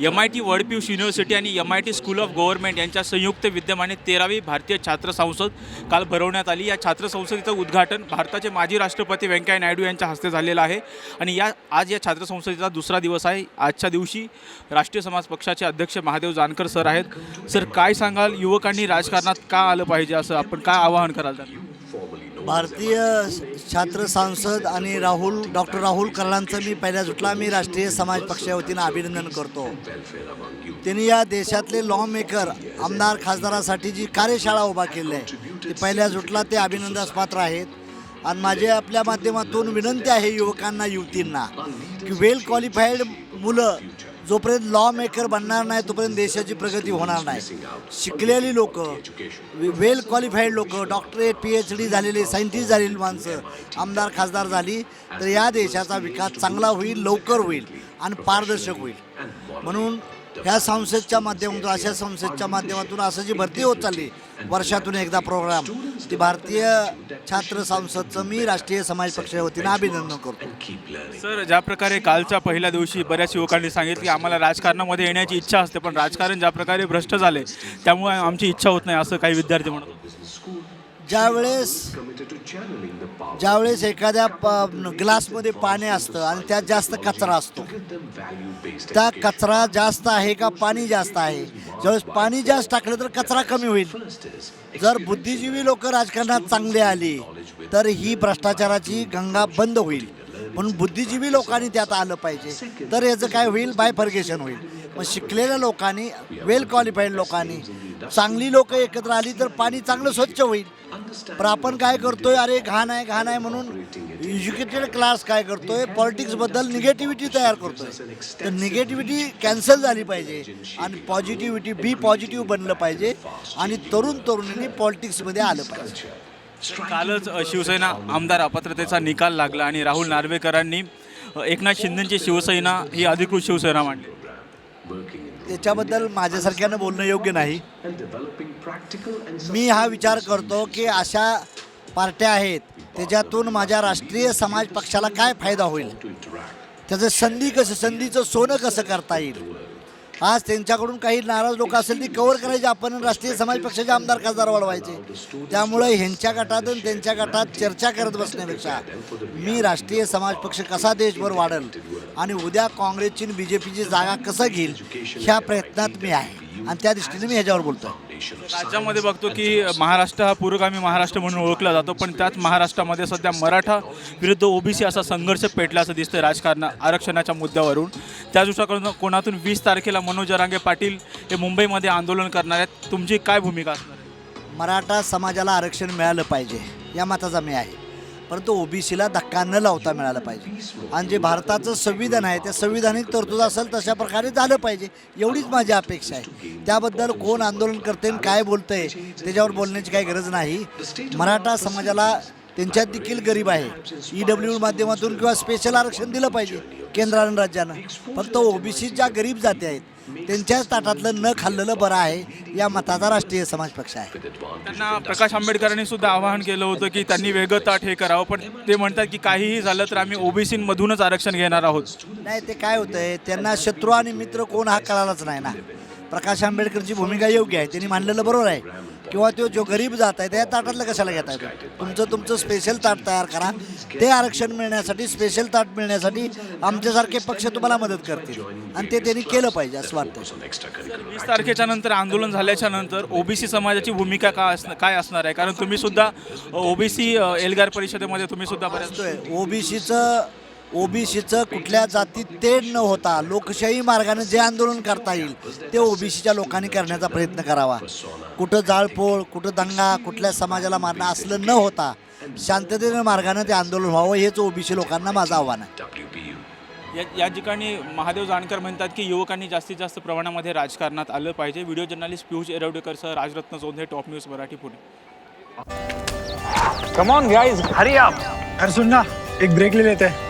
M I T world peace university आणि M I T school of government यांच्या संयुक्त विद्यमाने तेरावी भारतीय छात्र संसद काल भरवण्यात आली. या छात्र संसदेचं उद्घाटन भारताचे माजी राष्ट्रपती व्यंकय्या नायडू यांच्या हस्ते झालेलं आहे. आणि या आज या छात्र संसदेचा दुसरा दिवस आहे. आजच्या दिवशी राष्ट्रीय समाज पक्षाचे अध्यक्ष महादेव जानकर सर आहेत. सर काय सांगाल? युवकांनी राजकारणात का आलं पाहिजे असं आपण काय आवाहन कराल त्यांना? भारतीय छात्र सांसद आणि राहुल डॉक्टर राहुल कर्लांचं मी पहिल्या जुटला. मी राष्ट्रीय समाज पक्षाच्या वतीनं अभिनंदन करतो. त्यांनी या देशातले लॉ मेकर आमदार खासदारासाठी जी कार्यशाळा उभा केली आहे ती पहिल्या जुटला ते अभिनंदनास पात्र आहेत. आणि माझे आपल्या माध्यमातून विनंती आहे युवकांना युवतींना की वेल क्वालिफाईड मुलं जोपर्यंत लॉ मेकर बनणार नाही तोपर्यंत देशाची प्रगती होणार नाही. शिकलेली लोक वेल क्वालिफाईड लोक डॉक्टरेट पी एच डी झालेले सायंटिस्ट झालेली माणसं आमदार खासदार झाली तर या देशाचा विकास चांगला होईल लवकर होईल आणि पारदर्शक होईल. म्हणून ह्या संसदच्या माध्यमातून अशा संसदच्या माध्यमातून असं जी भरती होत चालली वर्षातून एकदा प्रोग्राम ती भारतीय छात्र संसदचं मी राष्ट्रीय समाज पक्षाच्या वतीनं अभिनंदन करतो. सर ज्या प्रकारे कालच्या पहिल्या दिवशी बऱ्याच युवकांनी सांगितलं की आम्हाला राजकारणामध्ये येण्याची इच्छा असते पण राजकारण ज्या प्रकारे भ्रष्ट झाले त्यामुळे आमची इच्छा होत नाही असं काही विद्यार्थी म्हणतो ज्यावेळेस ज्यावेळेस एखाद्या प- ग्लासमध्ये पाणी असतं आणि त्यात जास्त कचरा असतो. त्या कचरा जास्त आहे का पाणी जास्त आहे? ज्यावेळेस पाणी जास्त टाकलं तर कचरा कमी होईल. जर बुद्धिजीवी लोक राजकारणात चांगले आली तर ही भ्रष्टाचाराची गंगा बंद होईल. म्हणून बुद्धिजीवी लोकांनी त्यात आलं पाहिजे. तर याचं काय होईल? बायफर्गेशन होईल. मग शिकलेल्या लोकांनी वेल क्वालिफाईड लोकांनी चांगली लोक एकत्र आली तर पाणी चांगलं स्वच्छ होईल. पण आपण काय करतोय अरे घाण आहे घाण आहे म्हणून एज्युकेटेड क्लास काय करतोय पॉलिटिक्सबद्दल निगेटिव्हिटी तयार करतोय. तर निगेटिव्हिटी कॅन्सल झाली पाहिजे आणि पॉझिटिव्हिटी बी पॉझिटिव्ह बनलं पाहिजे आणि तरुण तरुणींनी पॉलिटिक्समध्ये आलं पाहिजे. कालच शिवसेना आमदार अपात्रतेचा निकाल लागला आणि राहुल नार्वेकरांनी एकनाथ शिंदेची शिवसेना ही अधिकृत शिवसेना मांडली. त्याच्याबद्दल माझ्यासारख्यानं बोलणं योग्य नाही. मी हा विचार करतो की अशा पार्ट्या आहेत त्याच्यातून माझ्या राष्ट्रीय समाज पक्षाला काय फायदा होईल? त्याचं संधी कसं संधीचं सोनं कसं करता येईल? आज त्यांच्याकडून काही नाराज लोक असेल ती कव्हर करायची आपण राष्ट्रीय समाज पक्षाचे आमदार खासदार वाढवायचे. त्यामुळे ह्यांच्या गटात आणि त्यांच्या गटात चर्चा करत बसण्यापेक्षा मी राष्ट्रीय समाज पक्ष कसा देशभर वाढेल आणि उद्या काँग्रेसची बी जे पीची जागा कसं घेईल ह्या प्रयत्नात मी आहे. आणि त्या दृष्टीने मी ह्याच्यावर बोलतो राज्यामध्ये बघतो की महाराष्ट्र हा पुरोगामी महाराष्ट्र म्हणून ओळखला जातो पण त्याच महाराष्ट्रामध्ये सध्या मराठा विरुद्ध ओबीसी असा संघर्ष पेटल्याचं दिसतं राजकारण आरक्षणाच्या मुद्द्यावरून. त्या दृष्टीकडून कोणातून वीस तारखेला मनोज जरांगे पाटील हे मुंबईमध्ये आंदोलन करणार आहेत. तुमची काय भूमिका असणार आहे? मराठा समाजाला आरक्षण मिळालं पाहिजे या मताचा मी आहे. परंतु ओबीसीला धक्का न लावता मिळालं पाहिजे. आणि जे भारताचं संविधान आहे त्या संविधानिक तरतूद असेल तशा प्रकारे झालं पाहिजे. एवढीच माझी अपेक्षा आहे. त्याबद्दल कोण आंदोलन करते आणि काय बोलतंय त्याच्यावर बोलण्याची काही गरज नाही. मराठा समाजाला त्यांच्यात देखील गरीब आहे. ई डब्ल्यू माध्यमातून किंवा स्पेशल आरक्षण दिलं पाहिजे केंद्रानं राज्यानं. फक्त ओबीसी ज्या गरीब जाती आहेत त्यांच्याच ताटातलं न खाल्लेलं बरं आहे. या मताचा राष्ट्रीय समाज पक्ष आहे. त्यांना प्रकाश आंबेडकरांनी सुद्धा आवाहन केलं होतं की त्यांनी वेगळं ताट हे करावं पण ते म्हणतात की काहीही झालं तर आम्ही ओबीसीमधूनच आरक्षण घेणार आहोत. नाही ते काय होतंय त्यांना शत्रू आणि मित्र कोण हा कळालाच नाही ना. प्रकाश आंबेडकरची भूमिका योग्य आहे त्यांनी मांडलेलं बरोबर आहे. किंवा तो जो गरीब जात आहे त्या ताटातलं कशाला घेता येतो तुमचं तुमचं स्पेशल ताट तयार करा. ते आरक्षण मिळण्यासाठी स्पेशल ताट मिळण्यासाठी आमच्यासारखे पक्ष तुम्हाला मदत करतील. आणि ते त्यांनी केलं पाहिजे असं वाटतं वीस तारखेच्या नंतर आंदोलन झाल्याच्यानंतर ओबीसी समाजाची भूमिका का असणार काय असणार आहे? कारण तुम्ही सुद्धा ओबीसी एल्गार परिषदेमध्ये तुम्ही सुद्धा ओबीसीचं ओबीसीचं कुठल्या जातीत तेढ न होता लोकशाही मार्गाने जे आंदोलन करता येईल ते ओबीसीच्या लोकांनी करण्याचा प्रयत्न करावा. कुठं जाळपोळ कुठं दंगा कुठल्या समाजाला मारणं असलं न होता शांततेने मार्गाने ते आंदोलन व्हावं हेच ओबीसी लोकांना माझं आव्हान आहे. या या ठिकाणी महादेव जानकर म्हणतात की युवकांनी जास्तीत जास्त प्रमाणामध्ये राजकारणात आलं पाहिजे. Video journalist Piyush एरवडेकरसह Rajratna Jondhe top news Marathi Pune. Come on guys Hari आप अरे सुन ना एक ब्रेक ले लेते. हैं